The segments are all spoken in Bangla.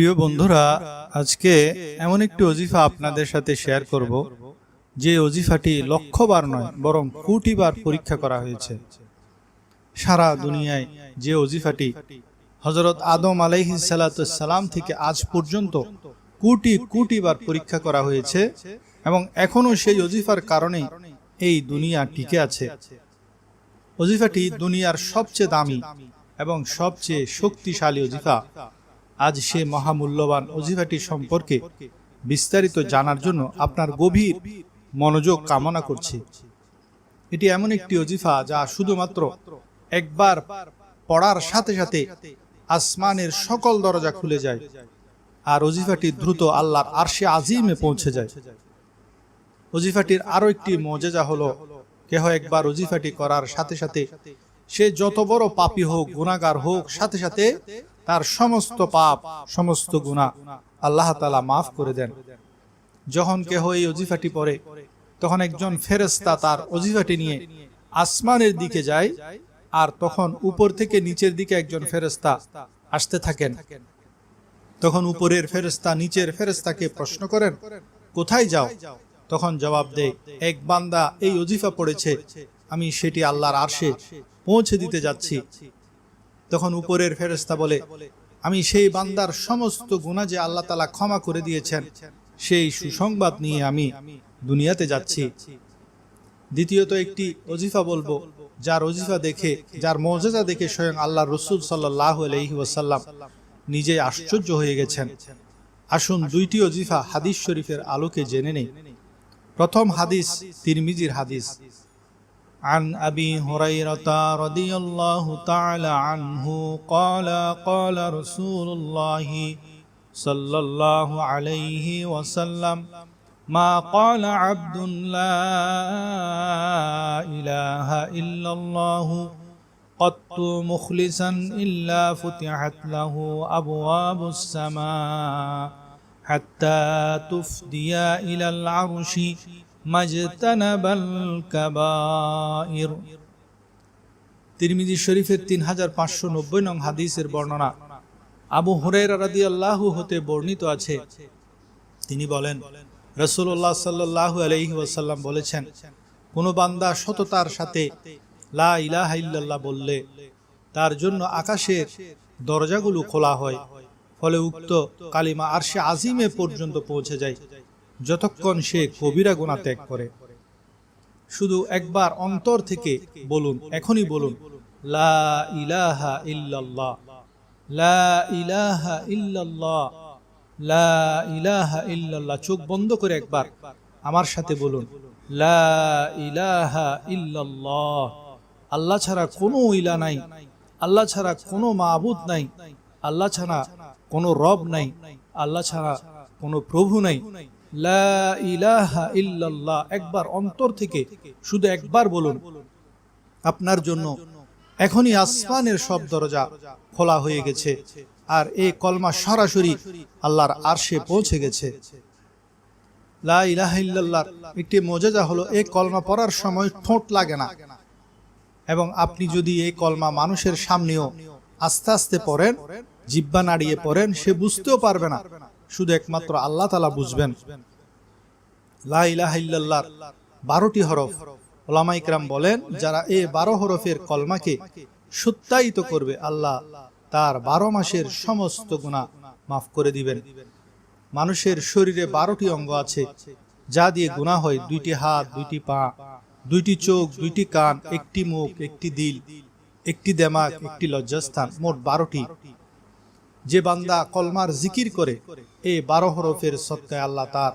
প্রিয় বন্ধুরা, আজকে এমন একটি অজিফা আপনাদের সাথে শেয়ার করব, যে অজিফাটি লক্ষবার নয়, বরং কোটিবার পরীক্ষা করা হয়েছে। সারা দুনিয়ায় যে অজিফাটি হজরত আদম আলাইহি সালাম থেকে আজ পর্যন্ত কোটি কোটিবার পরীক্ষা করা হয়েছে এবং এখনও সেই অজিফার কারণে এই দুনিয়া টিকে আছে। অজিফাটি দুনিয়ার সবচেয়ে দামি এবং সবচেয়ে শক্তিশালী অজিফা আজ সে মহামূল্যবান অজিফাটি সম্পর্কে বিস্তারিত জানার জন্য আপনার গভীর মনোযোগ কামনা করছি। এটি এমন একটি অজিফা যা শুধুমাত্র একবার পড়ার সাথে সাথে আসমানের সকল দরজা খুলে যায় আর অজিফাটি দ্রুত আল্লাহর আরশে আজিমে পৌঁছে যায়। অজিফাটির আরও একটি মজেজা হলো, কেহ একবার অজিফাটি করার সাথে সাথে সে যত বড় পাপী হোক গুণাগার হোক, সাথে সাথে তার সমস্ত পাপ, সমস্ত গুণা আল্লাহ তালা মাফ করে দেন। যখন কেহ এই অজিফাটি পড়ে, তখন একজন ফেরেস্তা তার অজিফাটি নিয়ে আসমানের দিকে যায় আর তখন উপর থেকে নিচের দিকে একজন ফেরেস্তা আসতে থাকেন। তখন উপরের ফেরেস্তা নিচের ফেরেস্তাকে প্রশ্ন করেন, কোথায় যাও? তখন জবাব দেয়, এক বান্দা এই অজিফা পড়েছে আমি সেটি আল্লাহর আরশে পৌঁছে দিতে যাচ্ছি। তখন উপরের ফেরেস্তা বলে, আমি সেই বান্দার সমস্ত গুণা যে আল্লাহ তালা ক্ষমা করে দিয়েছেন, সেই সুসংবাদ নিয়ে আমি দুনিয়াতে যাচ্ছি। দ্বিতীয়ত একটি অজিফা বলব, যার অজিফা দেখে, যার মর্যাদা দেখে স্বয়ং আল্লাহ রসুল সাল্লাহ আলহি ওয়াসাল্লাম নিজে আশ্চর্য হয়ে গেছেন। আসুন দুইটি অজিফা হাদিস শরীফের আলোকে জেনে নেই। প্রথম হাদিস তিরমিজির হাদিস। عن أبي هريرة رضي الله تعالى عنه قال قال رسول الله صلى الله عليه وسلم ما قال عبد لا إله إلا الله قط مخلصا إلا فتحت له أبواب السماء حتى تفدي إلى العرش তিরমিজি শরীফের তিন হাজার পাঁচশো নব্বই নং হাদিসের বর্ণনা। আবু আল্লাহ হতে বর্ণিত আছে। তিনি বলেন রসুল্লাহ সাল্লাহ বলেছেন, কোন বান্দা সততার সাথে লা বললে তার জন্য আকাশের দরজাগুলো খোলা হয়, ফলে উক্ত কালিমা আরশে আজিমে পর্যন্ত পৌঁছে যায়। যতক্ষণ সে কবিরা গোনা ত্যাগ করে। শুধু একবার অন্তর থেকে বলুন, এখনই বলুন, লা ইলাহা লা ইলাহা লা ইলাহা ইল্লাল্লাহ, চোখ বন্ধ করে একবার আমার সাথে বলুন, লা ইলাহা আল্লাহ ছাড়া কোনো ইলা নাই, আল্লাহ ছাড়া কোনো মাবুদ নাই, আল্লাহ ছাড়া কোনো রব নাই, আল্লাহ ছাড়া কোনো প্রভু নাই। একবার অন্তর থেকে শুধু একবার বলুন। আপনার জন্য এখনই আসমানের সব দরজা খোলা হয়ে গেছে, আর এই কলমা সরাসরি আল্লাহর আরশে পৌঁছে গেছে। একটি মজাজা হলো, এই কলমা পড়ার সময় ঠোঁট লাগে না। এবং আপনি যদি এই কলমা মানুষের সামনেও আস্তে আস্তে পড়েন, জিব্বা নাড়িয়ে পড়েন, সে বুঝতেও পারবে না শুধু একমাত্র আল্লাহ তালা বুঝবেন। লাহ বারোটি হরফ। ওলামাইকরাম বলেন, যারা এ বারো হরফের কলমাকে সত্যায়িত করবে, আল্লাহ তার বারো মাসের সমস্ত গুণা মাফ করে দিবেন। মানুষের শরীরে বারোটি অঙ্গ আছে, যা দিয়ে গুণা হয় দুইটি হাত, দুইটি পা, দুইটি চোখ, দুইটি কান, একটি মুখ, একটি দিল, একটি দেমাক, একটি লজ্জাস্থান, মোট বারোটি। যে বান্দা কলমার জিকির করে এই বারো হরফের সত্যায় আল্লাহ তার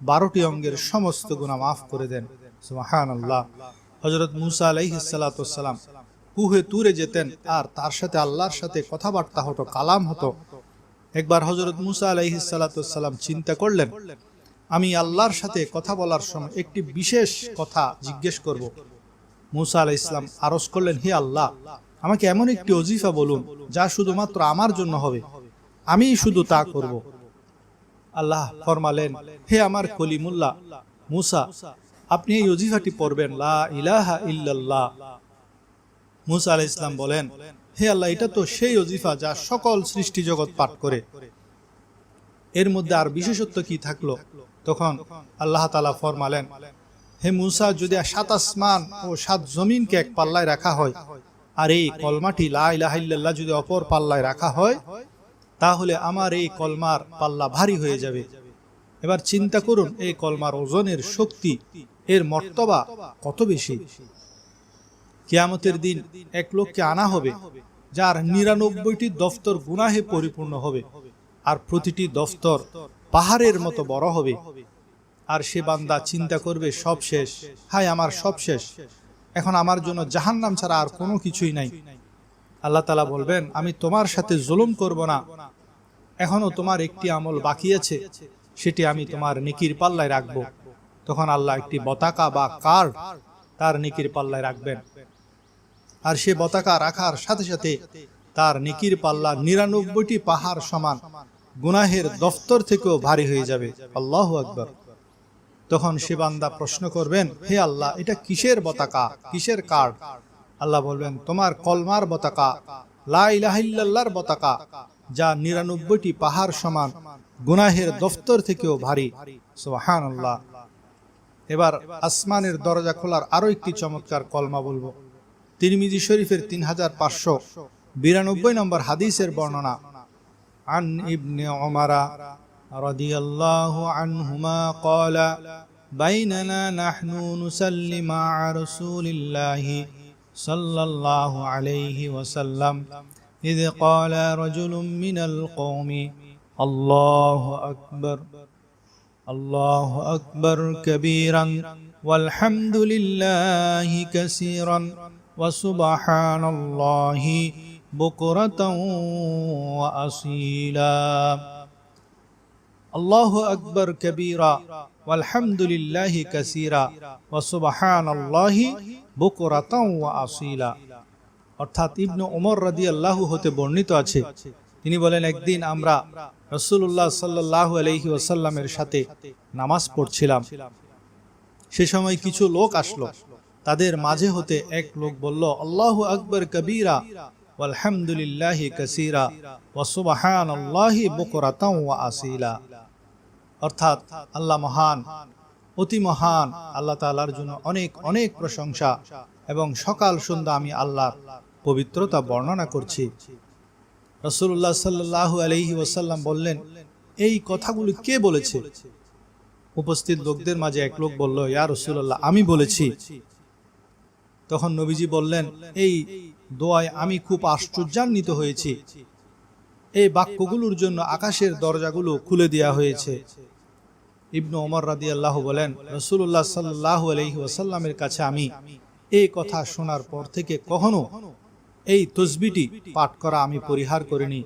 বারোটি অঙ্গের সমস্ত গুণা মাফ করে দেন। আল্লাহ হজরত মুসা আলাইহিসালাম কুহে তুরে যেতেন আর তার সাথে আল্লাহর সাথে কথাবার্তা হতো, কালাম হতো। একবার হজরত মুসা আলাইহিসালাম চিন্তা করলেন, আমি আল্লাহর সাথে কথা বলার সময় একটি বিশেষ কথা জিজ্ঞেস করব। মুসা আলাহ ইসলাম করলেন, হে আল্লাহ আমাকে এমন একটি অজিফা বলুন, যা শুধুমাত্র আমার জন্য হবে। আমি শুধু তা করব। আল্লাহ ফরমালেন, হে আমার কলিমুল্লাহ মুসা, আপনি এই অজিফাটি পড়বেন, লা ইলাহা ইল্লাল্লাহ। মুসা আলাহ ইসলাম বলেন, হে আল্লাহ, এটা তো সেই অজিফা যা সকল সৃষ্টি জগৎ পাঠ করে। এর মধ্যে আর বিশেষত্ব কি থাকল? তখন আল্লাহ তালা ফরমালেন, হে মুসা, যদি সাত আসমান ও সাত জমিনকে এক পাল্লায় রাখা হয় আর এই কলমাটি লাইলাহিল্লাহ যদি অপর পাল্লায় রাখা হয়, তাহলে আমার এই কলমার পাল্লা ভারী হয়ে যাবে। এবার চিন্তা করুন, এই কলমার ওজনের শক্তি, এর মর্তবা কত বেশি? কিয়ামতের দিন এক লোককে আনা হবে, যার নিরানব্বইটি দফতর গুনাহে পরিপূর্ণ হবে, আর প্রতিটি দফতর পাহাড়ের মতো বড় হবে। আর সে বান্দা চিন্তা করবে, সব শেষ। হাই আমার সব শেষ। এখন আমার জন্য জাহান্নাম ছাড়া আর কোনো কিছুই নাই। আল্লাহ তালা বলবেন, আমি তোমার সাথে জুলুম করব না। এখনও তোমার একটি আমল বাকি আছে। সেটি আমি তোমার নিকির পাল্লায় রাখব। তখন আল্লাহ একটি বতাকা বা কার্ড তার নিকির পাল্লায় রাখবেন। আর সে বতাকা রাখার সাথে সাথে তার নিকির পাল্লা নিরানব্বইটি পাহাড় সমান গুনাহের দফতর থেকেও ভারী হয়ে যাবে। আল্লাহ আকবর। তখন সে বান্দা প্রশ্ন করবেন হে আল্লাহ এটা কিসের বতাকা কিসের কার্ড আল্লাহ বলবেন তোমার কলমার বতাকা লাইলাহিল্লাহর বতাকা যা নিরানব্বইটি পাহাড় সমান গুনাহের দফতর থেকেও ভারী সোহান আল্লাহ এবার আসমানের দরজা খোলার আরো একটি চমৎকার কলমা বলবো তিরমিজি শরীফের তিন হাজার পাঁচশো বিরানব্বই নম্বর হাদিসের বর্ণনা عن ابن عمر رضي الله عنهما قال بيننا نحن نسلم مع رسول الله صلى الله عليه وسلم إذ قال رجل من القوم الله أكبر الله أكبر كبيرا والحمد لله كثيرا وسبحان الله بكرة وأصيلا আল্লাহ আকবর কবীরা আলহামদুলিল্লাহ কাসিরা ও সুবাহান আল্লাহি বুকরাতাও আসিলা। অর্থাৎ ইবনু ওমর রাদি আল্লাহ হতে বর্ণিত আছে। তিনি বলেন, একদিন আমরা রসুল্লাহ সাল্লাহ আলহি ওসাল্লামের সাথে নামাজ পড়ছিলাম। সে সময় কিছু লোক আসলো। তাদের মাঝে হতে এক লোক বলল, আল্লাহ আকবর কবীরা আলহামদুলিল্লাহ কাসিরা ওসুবাহান আল্লাহি ও আসিলা। অর্থাৎ আল্লাহ মহান, অতি মহান আল্লাহ তাআলার জন্য অনেক অনেক প্রশংসা এবং সকাল সন্ধ্যা আমি আল্লাহর পবিত্রতা বর্ণনা করছি। রসুল্লাহ সাল্লাহ আলহি ওসাল্লাম বললেন, এই কথাগুলি কে বলেছে? উপস্থিত লোকদের মাঝে এক লোক বলল, ইয়া রসুল্লাহ আমি বলেছি। তখন নবীজি বললেন, এই দোয়ায় আমি খুব আশ্চর্যান্বিত হয়েছি। এই বাক্যগুলোর জন্য আকাশের দরজাগুলো খুলে দেওয়া হয়েছে। ইবনু ওমর রাদি আল্লাহ বলেন রসুল্লাহ সাল্লাহ আলহি ওসাল্লামের কাছে আমি এই কথা শোনার পর থেকে কখনো এই তসবিটি পাঠ করা আমি পরিহার করিনি।